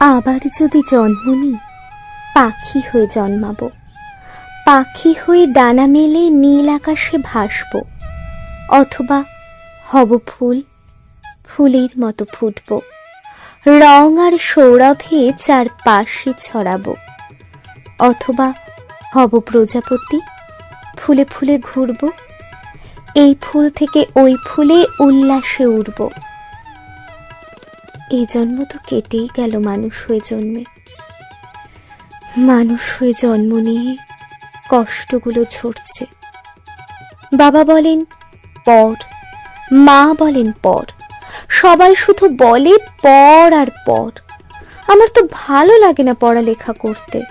যদি জন্ম নিই পাখি হয়ে জন্মাবো। পাখি হয়ে ডানা মেলে নীল আকাশে ভাসব, অথবা হব ফুল, ফুলের মতো ফুটব। রং আর সৌরভে চারপাশে ছড়াবো, অথবা হব প্রজাপতি, ফুলে ফুলে ঘুরব। এই ফুল থেকে ওই ফুলে উল্লাসে উড়ব। এই জন্ম তো কেটেই গেল মানুষ হয়ে জন্মে। মানুষ হয়ে জন্ম নিয়ে কষ্টগুলো ঝরছে। বাবা বলেন, পর। মা বলেন, পর। সবাই শুধু বলে, পর আর পর। আমার তো ভালো লাগে না পড়ালেখা করতে।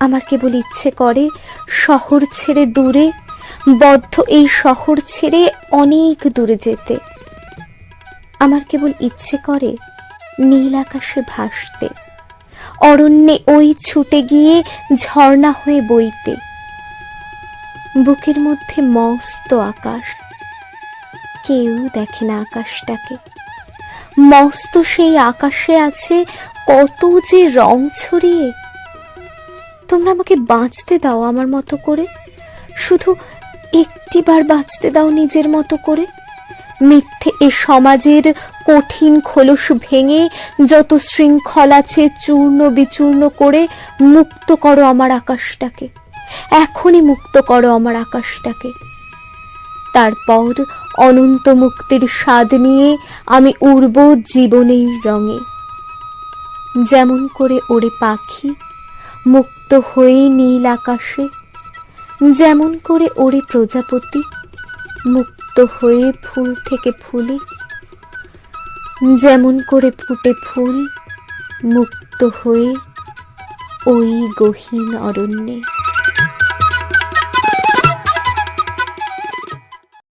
আমার কেবল ইচ্ছে করে শহর ছেড়ে দূরে, বদ্ধ এই শহর ছেড়ে অনেক দূরে যেতে। আমার কেবল ইচ্ছে করে নীল আকাশে ভাসতে, অরণ্যে ওই ছুটে গিয়ে ঝর্ণা হয়ে বইতে, বুকের মধ্যে মস্ত আকাশ, কেউ দেখে না আকাশটাকে। মস্ত সেই আকাশে আছে কত যে রং ছড়িয়ে। তোমরা আমাকে বাঁচতে দাও আমার মতো করে, শুধু একটিবার বাঁচতে দাও নিজের মতো করে। মিথ্যে এ সমাজের কঠিন খোলস ভেঙে যত শৃঙ্খল আছে চূর্ণ বিচূর্ণ করে মুক্ত করো আমার আকাশটাকে। এখনই মুক্ত করো আমার আকাশটাকে। তারপর অনন্ত মুক্তির স্বাদ নিয়ে আমি উড়ব জীবনের রঙে। যেমন করে ওড়ে পাখি মুক্ত হয়ে নীল আকাশে, যেমন করে ওড়ে প্রজাপতি মুক্ত হয়ে ফুল থেকে ফুলে যেমন করে ফুটে ফুল মুক্ত হয়ে ওই গহীন অরণ্যে।